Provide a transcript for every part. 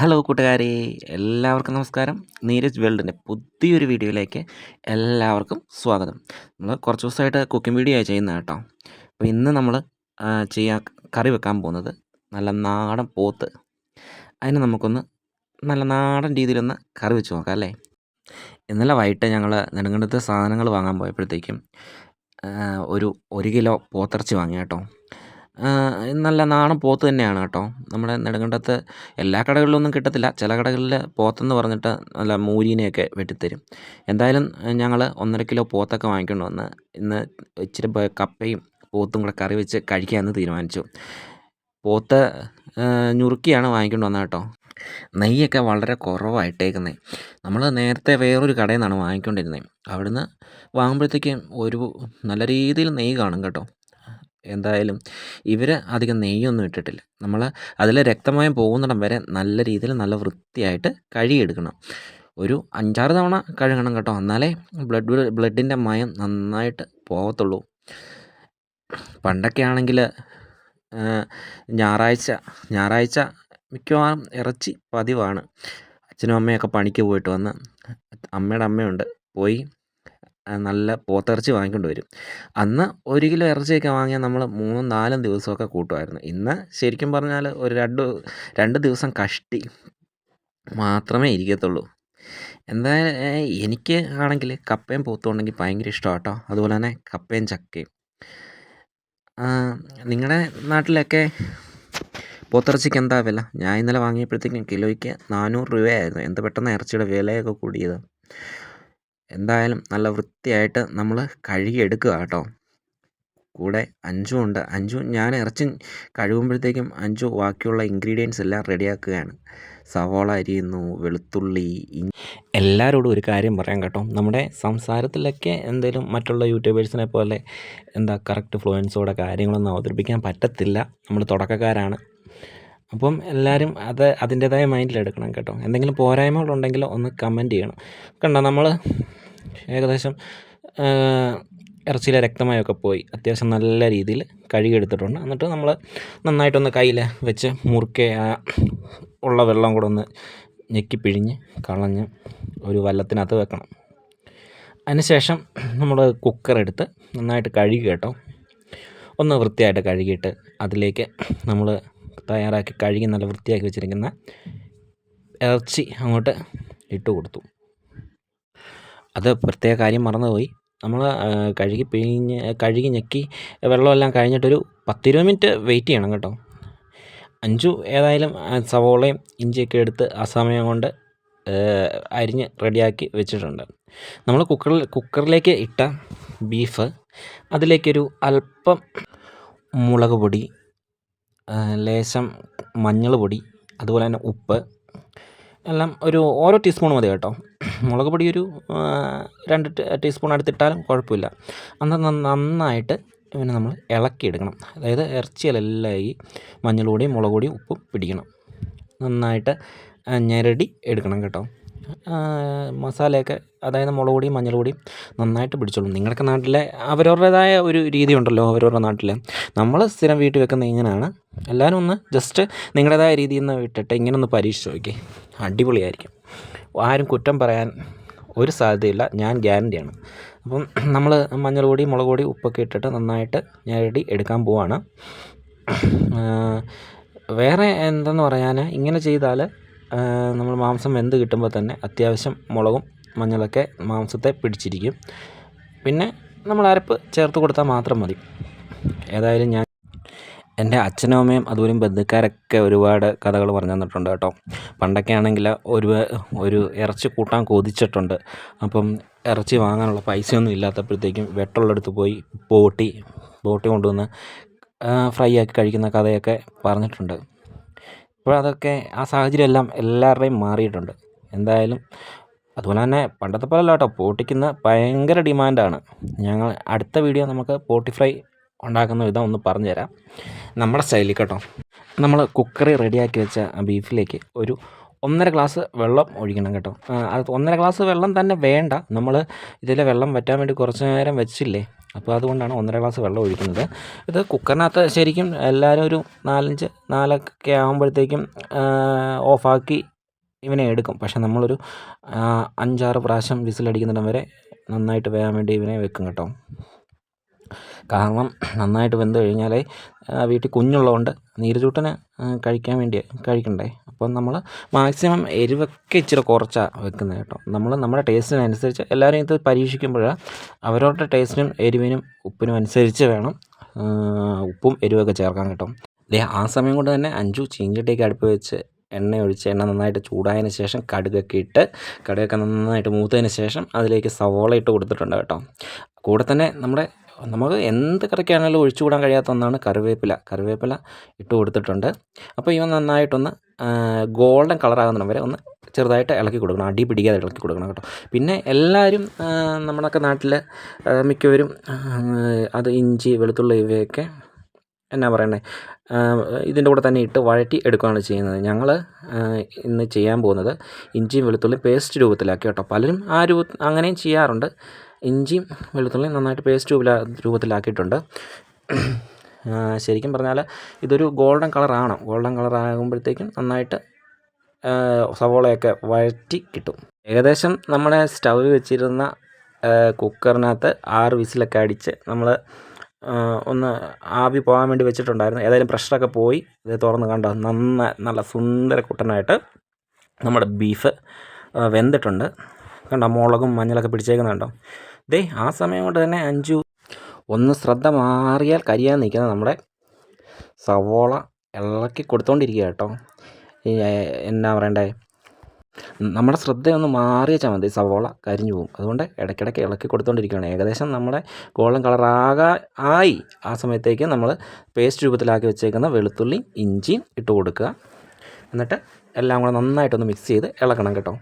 Hello കൂട്ടുകാരെ. എല്ലാവർക്കും നമസ്കാരം. നീരജ് വേൾഡിന്റെ പുതിയൊരു വീഡിയോയിലേക്ക് എല്ലാവർക്കും സ്വാഗതം. നമ്മൾ കുറച്ച് ദിവസമായിട്ട് കുക്കിംഗ് വീഡിയോ ചെയ്യുന്നത് കേട്ടോ. അപ്പോൾ ഇന്ന് നമ്മൾ ചെയ്യാൻ കറി വെക്കാൻ പോകുന്നത് നല്ല നാടൻ പോത്ത്. അതിന് നമുക്കൊന്ന് നല്ല നാടൻ രീതിയിലൊന്ന് കറി വെച്ച് നോക്കാം അല്ലേ? ഇന്നലെ വൈകിട്ട് ഞങ്ങൾ നെടുങ്കണ്ടത്ത് സാധനങ്ങൾ വാങ്ങാൻ പോയപ്പോഴത്തേക്കും ഒരു ഒരു കിലോ പോത്തിറച്ചി വാങ്ങി കേട്ടോ. നല്ല നാടൻ പോത്ത് തന്നെയാണ് കേട്ടോ. നമ്മുടെ നെടുങ്കണ്ടത്ത് എല്ലാ കടകളിലൊന്നും കിട്ടത്തില്ല. ചില കടകളിൽ പോത്തെന്ന് പറഞ്ഞിട്ട് നല്ല മൂരീനെയൊക്കെ വെട്ടിത്തരും. എന്തായാലും ഞങ്ങൾ ഒന്നര കിലോ പോത്തൊക്കെ വാങ്ങിക്കൊണ്ട് വന്ന് ഇന്ന് ഇച്ചിരി കപ്പയും പോത്തും കൂടെ കറി വെച്ച് കഴിക്കാമെന്ന് തീരുമാനിച്ചു. പോത്ത് ഞുറുക്കിയാണ് വാങ്ങിക്കൊണ്ട് വന്നത് കേട്ടോ. നെയ്യൊക്കെ വളരെ കുറവായിട്ടേക്കുന്നത് നമ്മൾ നേരത്തെ വേറൊരു കടയിൽ നിന്നാണ് വാങ്ങിക്കൊണ്ടിരുന്നത് അവിടുന്ന് വാങ്ങുമ്പോഴത്തേക്കും ഒരു നല്ല രീതിയിൽ നെയ്യ് കാണും കേട്ടോ. എന്തായാലും ഇവർ അധികം നെയ്യൊന്നും ഇട്ടിട്ടില്ല. നമ്മൾ അതിൽ രക്തമയം പോകുന്നിടം വരെ നല്ല രീതിയിൽ നല്ല വൃത്തിയായിട്ട് കഴുകിയെടുക്കണം. ഒരു അഞ്ചാറ് തവണ കഴുകണം കേട്ടോ. എന്നാലേ ബ്ലഡ് ബ്ലഡിന്റെ മയം നന്നായിട്ട് പോകത്തുള്ളൂ പണ്ടൊക്കെ ആണെങ്കിൽ ഞായറാഴ്ച ഞായറാഴ്ച മിക്കവാറും ഇറച്ചി പതിവാണ്. അച്ഛനും അമ്മയൊക്കെ പണിക്ക് പോയിട്ട് വന്ന് അമ്മയുടെ അമ്മയുണ്ട്. പോയി നല്ല പോത്തിറച്ചി വാങ്ങിക്കൊണ്ട് വരും. അന്ന് ഒരു കിലോ ഇറച്ചിയൊക്കെ വാങ്ങിയാൽ നമ്മൾ മൂന്നും നാലും ദിവസമൊക്കെ കൂട്ടുമായിരുന്നു. ഇന്ന് ശരിക്കും പറഞ്ഞാൽ ഒരു രണ്ട് രണ്ട് ദിവസം കഷ്ടി മാത്രമേ ഇരിക്കത്തുള്ളൂ. എന്തായാലും എനിക്ക് ആണെങ്കിൽ കപ്പയും പോത്തും ഉണ്ടെങ്കിൽ ഭയങ്കര ഇഷ്ടമാണ് കേട്ടോ. അതുപോലെ തന്നെ കപ്പയും ചക്കയും. നിങ്ങളുടെ നാട്ടിലൊക്കെ പോത്തിറച്ചിക്ക് എന്താ വില? ഞാൻ ഇന്നലെ വാങ്ങിയപ്പോഴത്തേക്കും കിലോയ്ക്ക് നാനൂറ് രൂപയായിരുന്നു. എന്ത് പെട്ടെന്ന് ഇറച്ചിയുടെ വിലയൊക്കെ കൂടിയത്. എന്തായാലും നല്ല വൃത്തിയായിട്ട് നമ്മൾ കഴുകിയെടുക്കുക കേട്ടോ. കൂടെ അഞ്ചും ഉണ്ട്. അഞ്ചു ഞാൻ ഇറച്ചി കഴുകുമ്പോഴത്തേക്കും അഞ്ചു ബാക്കിയുള്ള ഇൻഗ്രീഡിയൻസ് എല്ലാം റെഡിയാക്കുകയാണ് സവോള അരിയുന്നു വെളുത്തുള്ളി എല്ലാവരോടും ഒരു കാര്യം പറയാം കേട്ടോ. നമ്മുടെ സംസാരത്തിലൊക്കെ എന്തെങ്കിലും മറ്റുള്ള യൂട്യൂബേഴ്സിനെ പോലെ എന്താ കറക്റ്റ് ഫ്ലുവൻസോടെ കാര്യങ്ങളൊന്നും അവതരിപ്പിക്കാൻ പറ്റത്തില്ല. നമ്മൾ തുടക്കക്കാരാണ്. അപ്പം എല്ലാവരും അത് അതിന്റേതായ മൈൻഡിലെടുക്കണം കേട്ടോ. എന്തെങ്കിലും പോരായ്മകളുണ്ടെങ്കിൽ ഒന്ന് കമന്റ് ചെയ്യണം. കണ്ടോ നമ്മൾ ഏകദേശം ഇറച്ചിയിലെ രക്തമയമൊക്കെ പോയി. അത്യാവശ്യം നല്ല രീതിയിൽ കഴുകിയെടുത്തിട്ടുണ്ട് എന്നിട്ട് നമ്മൾ നന്നായിട്ടൊന്ന് കയ്യിൽ വെച്ച് മുറുക്കെ ഉള്ള വെള്ളം കൂടെ ഒന്ന് ഞെക്കി പിഴിഞ്ഞ് കളഞ്ഞ് ഒരു വല്ലത്തിനകത്ത് വെക്കണം. അതിനുശേഷം നമ്മൾ കുക്കർ എടുത്ത് നന്നായിട്ട് കഴുകി കേട്ടോ. ഒന്ന് വൃത്തിയായിട്ട് കഴുകിയിട്ട് അതിലേക്ക് നമ്മൾ തയ്യാറാക്കി കഴുകി നല്ല വൃത്തിയാക്കി വെച്ചിരിക്കുന്ന ഇറച്ചി അങ്ങോട്ട് ഇട്ട് കൊടുത്തു. അത് പ്രത്യേക കാര്യം മറന്നുപോയി. നമ്മൾ കഴുകി പിഴിഞ്ഞ് കഴുകി ഞെക്കി വെള്ളമെല്ലാം കഴിഞ്ഞിട്ടൊരു പത്തിരുപത് മിനിറ്റ് വെയിറ്റ് ചെയ്യണം കേട്ടോ. അഞ്ചു ഏതായാലും സവോളയും ഇഞ്ചിയൊക്കെ എടുത്ത് ആ സമയം കൊണ്ട് അരിഞ്ഞ് റെഡിയാക്കി വെച്ചിട്ടുണ്ട്. നമ്മൾ കുക്കറിൽ കുക്കറിലേക്ക് ഇട്ട ബീഫ് അതിലേക്കൊരു അല്പം മുളക് പൊടി ലേശം മഞ്ഞൾ പൊടി അതുപോലെ തന്നെ ഉപ്പ് എല്ലാം ഒരു ഓരോ ടീസ്പൂൺ മതി കേട്ടോ. മുളക് പൊടി ഒരു രണ്ട് ടീസ്പൂൺ അടുത്തിട്ടാലും കുഴപ്പമില്ല. അന്ന് നന്നായിട്ട് ഇവനെ നമ്മൾ ഇളക്കിയെടുക്കണം. അതായത് ഇറച്ചിയിലെല്ലാം ഈ മഞ്ഞൾ പൊടിയും മുളക് പൊടിയും ഉപ്പും പിടിക്കണം. നന്നായിട്ട് ഞെരടി എടുക്കണം കേട്ടോ. മസാലയൊക്കെ അതായത് മുളക് പൊടിയും മഞ്ഞൾ പൊടിയും നന്നായിട്ട് പിടിച്ചോളും. നിങ്ങളുടെ നാട്ടിലെ അവരവരുടേതായ ഒരു രീതി ഉണ്ടല്ലോ അവരവരുടെ നാട്ടിൽ നമ്മൾ സ്ഥിരം വീട്ടിൽ വെക്കുന്ന ഇങ്ങനെയാണ് എല്ലാവരും ഒന്ന് ജസ്റ്റ് നിങ്ങളുടേതായ രീതിയിൽ നിന്ന് വിട്ടിട്ട് ഇങ്ങനെ ഒന്ന് പരീക്ഷിച്ച് നോക്കി. അടിപൊളിയായിരിക്കും. ആരും കുറ്റം പറയാൻ ഒരു സാധ്യതയില്ല. ഞാൻ ഗ്യാരന്റിയാണ് അപ്പം നമ്മൾ മഞ്ഞൾ പൊടി മുളക് പൊടി ഉപ്പൊക്കെ ഇട്ടിട്ട് നന്നായിട്ട് ഞെരടി എടുക്കാൻ പോവാണ്. വേറെ എന്തെന്ന് പറയാൻ ഇങ്ങനെ ചെയ്താൽ നമ്മൾ മാംസം വെന്ത് കിട്ടുമ്പോൾ തന്നെ അത്യാവശ്യം മുളകും മഞ്ഞളൊക്കെ മാംസത്തെ പിടിച്ചിരിക്കും. പിന്നെ നമ്മൾ അരപ്പ് ചേർത്ത് കൊടുത്താൽ മാത്രം മതി. ഏതായാലും ഞാൻ എന്റെ അച്ഛനും അമ്മയും അതുപോലെ ബന്ധുക്കാരൊക്കെ ഒരുപാട് കഥകൾ പറഞ്ഞു തന്നിട്ടുണ്ട് കേട്ടോ. പണ്ടൊക്കെ ആണെങ്കിൽ ഒരു ഒരു ഇറച്ചി കൂട്ടാൻ കൊതിച്ചിട്ടുണ്ട്. അപ്പം ഇറച്ചി വാങ്ങാനുള്ള പൈസയൊന്നും ഇല്ലാത്തപ്പോഴത്തേക്കും വെട്ടമുള്ളടുത്ത് പോയി ബോട്ടി ബോട്ടി കൊണ്ടുവന്ന് ഫ്രൈ ആക്കി കഴിക്കുന്ന കഥയൊക്കെ പറഞ്ഞിട്ടുണ്ട്. ഇപ്പോൾ അതൊക്കെ ആ സാഹചര്യം എല്ലാം എല്ലാവരുടെയും മാറിയിട്ടുണ്ട്. എന്തായാലും അതുപോലെ തന്നെ പണ്ടത്തെ പോലെ കേട്ടോ. പോട്ടിക്കുന്ന ഭയങ്കര ഡിമാൻഡാണ്. ഞങ്ങൾ അടുത്ത വീഡിയോ നമുക്ക് പോട്ടി ഫ്രൈ ഉണ്ടാക്കുന്ന വിധം ഒന്ന് പറഞ്ഞു തരാം നമ്മുടെ സ്റ്റൈലിൽ കേട്ടോ. നമ്മൾ കുക്കറി റെഡിയാക്കി വെച്ച ബീഫിലേക്ക് ഒരു ഒന്നര ഗ്ലാസ് വെള്ളം ഒഴിക്കണം കേട്ടോ. അത് ഒന്നര ഗ്ലാസ് വെള്ളം തന്നെ വേണ്ട. നമ്മൾ ഇതിൽ വെള്ളം വറ്റാൻ വേണ്ടി കുറച്ച് നേരം വെച്ചില്ലേ? അപ്പോൾ അതുകൊണ്ടാണ് ഒന്നര ഗ്ലാസ് വെള്ളം ഒഴിക്കുന്നത്. ഇത് കുക്കറിനകത്ത് ശരിക്കും എല്ലാവരും ഒരു നാലഞ്ച് നാലൊക്കെ ആകുമ്പോഴത്തേക്കും ഓഫാക്കി ഇവനെ എടുക്കും. പക്ഷെ നമ്മളൊരു അഞ്ചാറ് പ്രാവശ്യം വിസിലടിക്കുന്നിടം വരെ നന്നായിട്ട് വേകാൻ വേണ്ടി ഇവനെ വെക്കും കേട്ടോ. കാരണം നന്നായിട്ട് വെന്ത് കഴിഞ്ഞാലേ വീട്ടിൽ കുഞ്ഞുള്ളതുകൊണ്ട് നീരജൂട്ടന് ആ, കഴിക്കാൻ വേണ്ടി കഴിക്കണ്ടേ. അപ്പോൾ നമ്മൾ മാക്സിമം എരിവൊക്കെ ഇച്ചിരി കുറച്ചാണ് വെക്കുന്നത് കേട്ടോ. നമ്മൾ നമ്മുടെ ടേസ്റ്റിനനുസരിച്ച് എല്ലാവരും ഇത് പരീക്ഷിക്കുമ്പോൾ അവരവരുടെ ടേസ്റ്റിനും എരിവിനും ഉപ്പിനും അനുസരിച്ച് വേണം ഉപ്പും എരിവൊക്കെ ചേർക്കാൻ കേട്ടോ. ആ സമയം കൊണ്ട് തന്നെ അഞ്ചു ചീഞ്ചട്ടിയൊക്കെ അടുപ്പ് വെച്ച് എണ്ണ ഒഴിച്ച് എണ്ണ നന്നായിട്ട് ചൂടായതിന് ശേഷം കടുകൊക്കെ ഇട്ട് കടുകൊക്കെ നന്നായിട്ട് മൂത്തതിന് ശേഷം അതിലേക്ക് സവോള ഇട്ട് കൊടുത്തിട്ടുണ്ട് കേട്ടോ. കൂടെ തന്നെ നമ്മുടെ നമുക്ക് എന്ത് കറിക്കാണെങ്കിലും ഒഴിച്ചുകൂടാൻ കഴിയാത്ത ഒന്നാണ് കറിവേപ്പില. കറിവേപ്പില ഇട്ട് കൊടുത്തിട്ടുണ്ട്. അപ്പോൾ ഇവ നന്നായിട്ടൊന്ന് ഗോൾഡൻ കളറാകുന്നിടം വരെ ഒന്ന് ചെറുതായിട്ട് ഇളക്കി കൊടുക്കണം. അടി പിടിക്കാതെ ഇളക്കി കൊടുക്കണം കേട്ടോ. പിന്നെ എല്ലാവരും നമ്മളൊക്കെ നാട്ടിൽ മിക്കവരും അത് ഇഞ്ചി വെളുത്തുള്ളി ഇവയൊക്കെ എന്നാ പറയണേ? ഇതിന്റെ കൂടെ തന്നെ ഇട്ട് വഴറ്റി എടുക്കുകയാണ് ചെയ്യുന്നത്. ഞങ്ങൾ ഇന്ന് ചെയ്യാൻ പോകുന്നത് ഇഞ്ചിയും വെളുത്തുള്ളിയും പേസ്റ്റ് രൂപത്തിലാക്കി കേട്ടോ. പലരും ആ രൂപ അങ്ങനെയും ചെയ്യാറുണ്ട്. ഇഞ്ചിയും വെളുത്തുള്ളിയും നന്നായിട്ട് പേസ്റ്റ് രൂപ രൂപത്തിലാക്കിയിട്ടുണ്ട്. ശരിക്കും പറഞ്ഞാൽ ഇതൊരു ഗോൾഡൻ കളറാണ് ഗോൾഡൻ കളറാകുമ്പോഴത്തേക്കും നന്നായിട്ട് സവോളയൊക്കെ വഴറ്റി കിട്ടും. ഏകദേശം നമ്മുടെ സ്റ്റവ് വെച്ചിരുന്ന കുക്കറിനകത്ത് ആറ് വിസിലൊക്കെ അടിച്ച് നമ്മൾ ഒന്ന് ആവി പോകാൻ വേണ്ടി വെച്ചിട്ടുണ്ടായിരുന്നു. ഏതായാലും പ്രഷറൊക്കെ പോയി. ഇത് തുറന്ന് കണ്ടോ? നന്ന നല്ല സുന്ദര കുട്ടനായിട്ട് നമ്മുടെ ബീഫ് വെന്തിട്ടുണ്ട്. കണ്ടോ? മുളകും മഞ്ഞളൊക്കെ പിടിച്ചേക്കുന്നുണ്ടോ ദേ ആ സമയം കൊണ്ട് തന്നെ അഞ്ചു. ഒന്ന് ശ്രദ്ധ മാറിയാൽ കരിയാൻ നിൽക്കുന്ന നമ്മുടെ സവോള ഇളക്കി കൊടുത്തോണ്ടിരിക്കുക കേട്ടോ. എന്നാ പറയണ്ടേ? നമ്മുടെ ശ്രദ്ധയൊന്ന് മാറിയച്ചാൽ മതി. സവോള കരിഞ്ഞു പോകും. അതുകൊണ്ട് ഇടയ്ക്കിടയ്ക്ക് ഇളക്കി കൊടുത്തോണ്ടിരിക്കുകയാണ്. ഏകദേശം നമ്മുടെ ഗോൾഡൻ കളറാകാ ആയി. ആ സമയത്തേക്ക് നമ്മൾ പേസ്റ്റ് രൂപത്തിലാക്കി വെച്ചേക്കുന്ന വെളുത്തുള്ളി ഇഞ്ചിയും ഇട്ട് കൊടുക്കുക. എന്നിട്ട് എല്ലാം കൂടെ നന്നായിട്ടൊന്ന് മിക്സ് ചെയ്ത് ഇളക്കണം കേട്ടോ.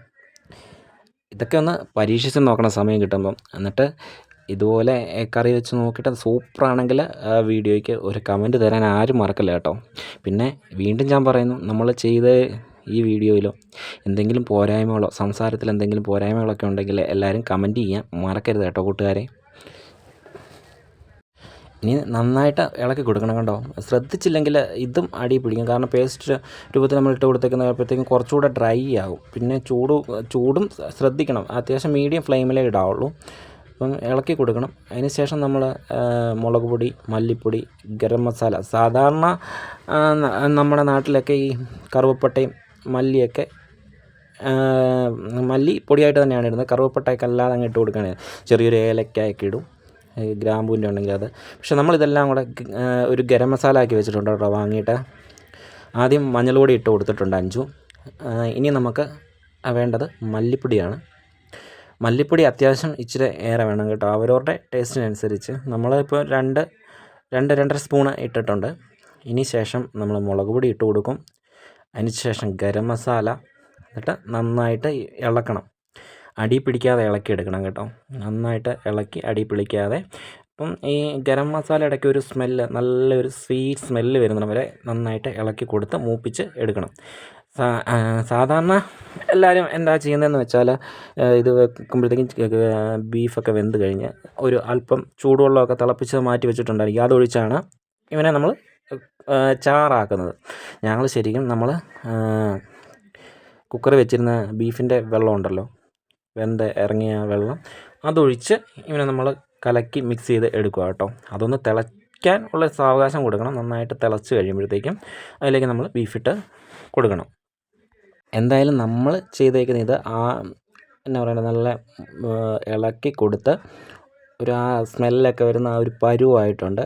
ഇതൊക്കെ ഒന്ന് പരീക്ഷിച്ച് നോക്കണം സമയം കിട്ടുമ്പം. എന്നിട്ട് ഇതുപോലെ കറി വെച്ച് നോക്കിയിട്ട് സൂപ്പറാണെങ്കിൽ വീഡിയോയ്ക്ക് ഒരു കമന്റ് തരാൻ ആരും മറക്കല്ല കേട്ടോ. പിന്നെ വീണ്ടും ഞാൻ പറയുന്നു നമ്മൾ ചെയ്ത ഈ വീഡിയോയിലോ എന്തെങ്കിലും പോരായ്മകളോ സംസാരത്തിൽ എന്തെങ്കിലും പോരായ്മകളൊക്കെ ഉണ്ടെങ്കിൽ എല്ലാവരും കമന്റ് ചെയ്യാൻ മറക്കരുത് കേട്ടോ കൂട്ടുകാരെ. ഇനി നന്നായിട്ട് ഇളക്കി കൊടുക്കണം കണ്ടോ? ശ്രദ്ധിച്ചില്ലെങ്കിൽ ഇതും അടി പിടിക്കും. കാരണം പേസ്റ്റ് രൂപത്തിൽ നമ്മൾ ഇട്ട് കൊടുത്തേക്കുന്നപ്പോഴത്തേക്കും കുറച്ചുകൂടെ ഡ്രൈ ആകും പിന്നെ ചൂട് ചൂടും ശ്രദ്ധിക്കണം. അത്യാവശ്യം മീഡിയം ഫ്ലെയിമിലേ ഇടാവുള്ളൂ. അപ്പം ഇളക്കി കൊടുക്കണം. അതിന് ശേഷം നമ്മൾ മുളക് പൊടി മല്ലിപ്പൊടി ഗരം മസാല സാധാരണ നമ്മുടെ നാട്ടിലൊക്കെ ഈ കറുവപ്പട്ടയും മല്ലിയൊക്കെ മല്ലി പൊടിയായിട്ട് തന്നെയാണ് ഇടുന്നത്. കറുവപ്പട്ടയൊക്കെ അല്ലാതെ അങ്ങ് ഇട്ട് കൊടുക്കുകയാണ് ചെറിയൊരു ഏലക്കായൊക്കെ ഇടും. ഗ്രാമ്പൂവിന്റെ ഉണ്ടെങ്കിൽ അത്. പക്ഷേ നമ്മളിതെല്ലാം കൂടെ ഒരു ഗരം മസാല ആക്കി വെച്ചിട്ടുണ്ട് കേട്ടോ വാങ്ങിയിട്ട്. ആദ്യം മഞ്ഞൾ പൊടി ഇട്ട് കൊടുത്തിട്ടുണ്ട് അഞ്ചു. ഇനി നമുക്ക് വേണ്ടത് മല്ലിപ്പൊടിയാണ്. മല്ലിപ്പൊടി അത്യാവശ്യം ഇച്ചിരി ഏറെ വേണം കേട്ടോ. അവരവരുടെ ടേസ്റ്റിനനുസരിച്ച് നമ്മളിപ്പോൾ രണ്ട് രണ്ട് രണ്ടര സ്പൂണ് ഇട്ടിട്ടുണ്ട്. ഇനി ശേഷം നമ്മൾ മുളക് പൊടി ഇട്ട് കൊടുക്കും. അതിന് ശേഷം ഗരം മസാല. എന്നിട്ട് നന്നായിട്ട് ഇളക്കണം. അടി പിടിക്കാതെ ഇളക്കി എടുക്കണം കേട്ടോ. നന്നായിട്ട് ഇളക്കി അടി പിടിക്കാതെ. അപ്പം ഈ ഗരം മസാല ഇടയ്ക്ക് ഒരു സ്മെല്ല് നല്ലൊരു സ്വീറ്റ് സ്മെല്ല് വരുന്നത് വരെ നന്നായിട്ട് ഇളക്കി കൊടുത്ത് മൂപ്പിച്ച് എടുക്കണം. സാധാരണ എല്ലാവരും എന്താ ചെയ്യുന്നതെന്ന് വെച്ചാൽ ഇത് വെക്കുമ്പോഴത്തേക്കും ബീഫൊക്കെ വെന്ത് കഴിഞ്ഞ് ഒരു അല്പം ചൂടുവെള്ളമൊക്കെ തിളപ്പിച്ച് മാറ്റി വെച്ചിട്ടുണ്ടായിരിക്കും. അതൊഴിച്ചാണ് ഇവനെ നമ്മൾ ചാറാക്കുന്നത്. ഞങ്ങൾ ശരിക്കും നമ്മൾ കുക്കർ വെച്ചിരുന്ന ബീഫിന്റെ വെള്ളം ഉണ്ടല്ലോ വെന്ത് ഇറങ്ങിയ വെള്ളം അതൊഴിച്ച് ഇവനെ നമ്മൾ കലക്കി മിക്സ് ചെയ്ത് എടുക്കുക കേട്ടോ. അതൊന്ന് തിളയ്ക്കാൻ ഉള്ള സാവകാശം കൊടുക്കണം. നന്നായിട്ട് തിളച്ച് കഴിയുമ്പോഴത്തേക്കും അതിലേക്ക് നമ്മൾ ബീഫിട്ട് കൊടുക്കണം. എന്തായാലും നമ്മൾ ചെയ്തേക്കുന്ന ഇത് ആ എന്നാ പറയുക നല്ല ഇളക്കി കൊടുത്ത് ഒരു ആ സ്മെല്ലൊക്കെ വരുന്ന ആ ഒരു പരുവായിട്ടുണ്ട്.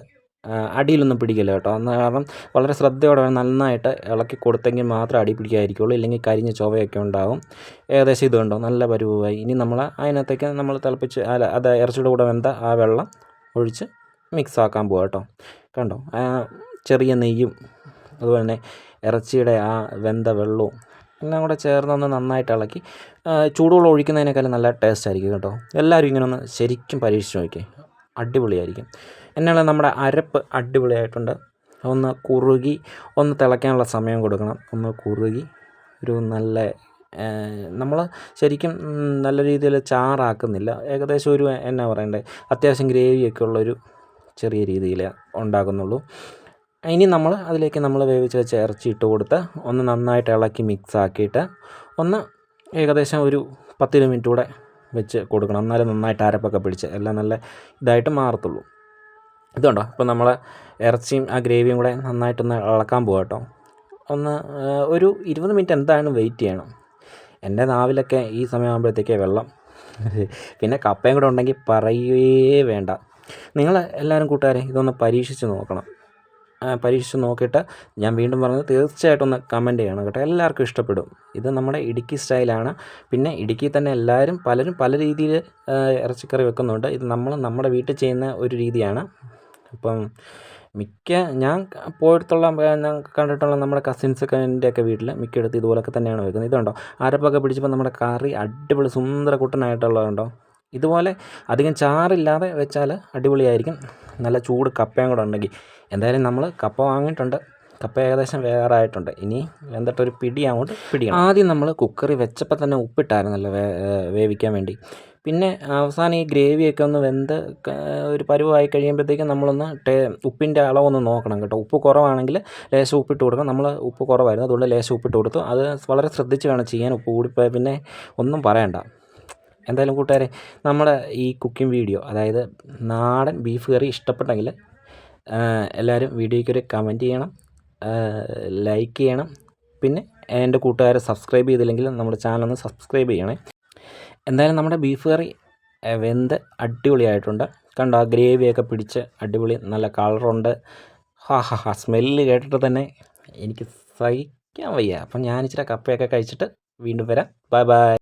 അടിയിലൊന്നും പിടിക്കില്ല കേട്ടോ. കാരണം വളരെ ശ്രദ്ധയോടെ നന്നായിട്ട് ഇളക്കി കൊടുത്തെങ്കിൽ മാത്രമേ അടി പിടിക്കാതിരിക്കുള്ളൂ ഇല്ലെങ്കിൽ കരിഞ്ഞ ചൊവയൊക്കെ ഉണ്ടാകും ഏകദേശം ഇതുണ്ടോ നല്ല പരുവമായി. ഇനി നമ്മൾ അതിനകത്തേക്ക് നമ്മൾ തിളപ്പിച്ച് അല്ല അത് ഇറച്ചിയുടെ കൂടെ വെന്ത ആ വെള്ളം ഒഴിച്ച് മിക്സ് ആക്കാൻ പോകാം കേട്ടോ. കണ്ടോ? ചെറിയ നെയ്യും അതുപോലെ തന്നെ ഇറച്ചിയുടെ ആ വെന്ത വെള്ളവും എല്ലാം കൂടെ ചേർന്നൊന്ന് നന്നായിട്ട് ഇളക്കി ചൂടുവെള്ളം ഒഴിക്കുന്നതിനേക്കാളും നല്ല ടേസ്റ്റ് ആയിരിക്കും കേട്ടോ. എല്ലാവരും ഇങ്ങനെ ഒന്ന് ശരിക്കും പരീക്ഷിച്ച് നോക്കിയേ. അടിപൊളിയായിരിക്കും. എന്നാൽ നമ്മുടെ അരപ്പ് അടിപൊളിയായിട്ടുണ്ട്. ഒന്ന് കുറുകി ഒന്ന് തിളയ്ക്കാനുള്ള സമയം കൊടുക്കണം. ഒന്ന് കുറുകി ഒരു നല്ല നമ്മൾ ശരിക്കും നല്ല രീതിയിൽ ചാറാക്കുന്നില്ല. ഏകദേശം ഒരു എന്നാ പറയണ്ടേ അത്യാവശ്യം ഗ്രേവിയൊക്കെ ഉള്ളൊരു ചെറിയ രീതിയിൽ ഉണ്ടാക്കുന്നുള്ളൂ. ഇനി നമ്മൾ അതിലേക്ക് നമ്മൾ വേവിച്ച് വെച്ച ഇറച്ചി ഇട്ട് കൊടുത്ത് ഒന്ന് നന്നായിട്ട് ഇളക്കി മിക്സ് ആക്കിയിട്ട് ഒന്ന് ഏകദേശം ഒരു പത്തിരുപത് മിനിറ്റ് കൂടെ വെച്ച് കൊടുക്കണം. എന്നാലും നന്നായിട്ട് അരപ്പൊക്കെ പിടിച്ച് എല്ലാം നല്ല ഇതായിട്ട് മാറത്തുള്ളൂ. ഇതുണ്ടോ? അപ്പോൾ നമ്മൾ ഇറച്ചിയും ആ ഗ്രേവിയും കൂടെ നന്നായിട്ടൊന്ന് ഇളക്കാൻ പോകാം കേട്ടോ ഒന്ന് ഒരു ഇരുപത് മിനിറ്റ് എന്തായാലും വെയിറ്റ് ചെയ്യണം. എന്റെ നാവിലൊക്കെ ഈ സമയമാകുമ്പോഴത്തേക്കേ വെള്ളം. പിന്നെ കപ്പയും കൂടെ ഉണ്ടെങ്കിൽ പറയുകയേ വേണ്ട. നിങ്ങൾ എല്ലാവരും കൂട്ടുകാരെ ഇതൊന്ന് പരീക്ഷിച്ച് നോക്കണം. പരീക്ഷിച്ച് നോക്കിയിട്ട് ഞാൻ വീണ്ടും പറഞ്ഞത് തീർച്ചയായിട്ടും ഒന്ന് കമന്റ് ചെയ്യണം കേട്ടോ. എല്ലാവർക്കും ഇഷ്ടപ്പെടും. ഇത് നമ്മുടെ ഇടുക്കി സ്റ്റൈലാണ് പിന്നെ ഇടുക്കി തന്നെ എല്ലാവരും പലരും പല രീതിയിൽ ഇറച്ചിക്കറി വെക്കുന്നുണ്ട്. ഇത് നമ്മൾ നമ്മുടെ വീട്ടിൽ ചെയ്യുന്ന ഒരു രീതിയാണ്. അപ്പം മിക്ക ഞാൻ പോയിടത്തുള്ള ഞാൻ കണ്ടിട്ടുള്ള നമ്മുടെ കസിൻസൊക്കെ എന്റെയൊക്കെ വീട്ടിൽ മിക്കയിടത്ത് ഇതുപോലൊക്കെ തന്നെയാണ് വെക്കുന്നത്. ഇതുണ്ടോ അരപ്പൊക്കെ പിടിച്ചപ്പോൾ നമ്മുടെ കറി അടിപൊളി സുന്ദര കുട്ടനായിട്ടുള്ളതുണ്ടോ? ഇതുപോലെ അധികം ചാറില്ലാതെ വെച്ചാൽ അടിപൊളിയായിരിക്കും. നല്ല ചൂട് കപ്പയും കൂടെ ഉണ്ടെങ്കിൽ. എന്തായാലും നമ്മൾ കപ്പ വാങ്ങിയിട്ടുണ്ട്. കപ്പ ഏകദേശം വേറായിട്ടുണ്ട് ഇനി വെന്തിട്ടൊരു പിടി പിടിയാണ് ആദ്യം നമ്മൾ കുക്കറി വെച്ചപ്പോൾ തന്നെ ഉപ്പിട്ടായിരുന്നല്ലോ വേ വേവിക്കാൻ വേണ്ടി. പിന്നെ അവസാനം ഈ ഗ്രേവിയൊക്കെ ഒന്ന് വെന്ത് ഒരു പരുവായി കഴിയുമ്പോഴത്തേക്കും നമ്മളൊന്ന് ടേ ഉപ്പിന്റെ അളവൊന്ന് നോക്കണം കേട്ടോ. ഉപ്പ് കുറവാണെങ്കിൽ ലേശം ഉപ്പിട്ട് കൊടുക്കണം. നമ്മൾ ഉപ്പ് കുറവായിരുന്നു. അതുകൊണ്ട് ലേശം ഉപ്പിട്ട് കൊടുത്തു. അത് വളരെ ശ്രദ്ധിച്ച് വേണം ചെയ്യാൻ. ഉപ്പ് കൂടിപ്പോയാൽ പിന്നെ ഒന്നും പറയണ്ട. എന്തായാലും കൂട്ടുകാരെ നമ്മുടെ ഈ കുക്കിംഗ് വീഡിയോ അതായത് നാടൻ ബീഫ് കറി ഇഷ്ടപ്പെട്ടെങ്കിൽ എല്ലാവരും വീഡിയോയ്ക്ക് ഒരു കമന്റ് ചെയ്യണം ലൈക്ക് ചെയ്യണം. പിന്നെ എന്റെ കൂട്ടുകാരെ സബ്സ്ക്രൈബ് ചെയ്തില്ലെങ്കിൽ നമ്മുടെ ചാനൽ ഒന്ന് സബ്സ്ക്രൈബ് ചെയ്യണേ. എന്തായാലും നമ്മുടെ ബീഫ് കറി വെന്ത് അടിപൊളിയായിട്ടുണ്ട്. കണ്ടോ ആ ഗ്രേവിയൊക്കെ പിടിച്ച് അടിപൊളി നല്ല കളറുണ്ട് ഹാ ഹാ ഹാ സ്മെല്ല് കേട്ടിട്ട് തന്നെ എനിക്ക് സഹിക്കാൻ വയ്യ. അപ്പം ഞാൻ ഇച്ചിരി കപ്പയൊക്കെ കഴിച്ചിട്ട് വീണ്ടും വരാം. Bye bye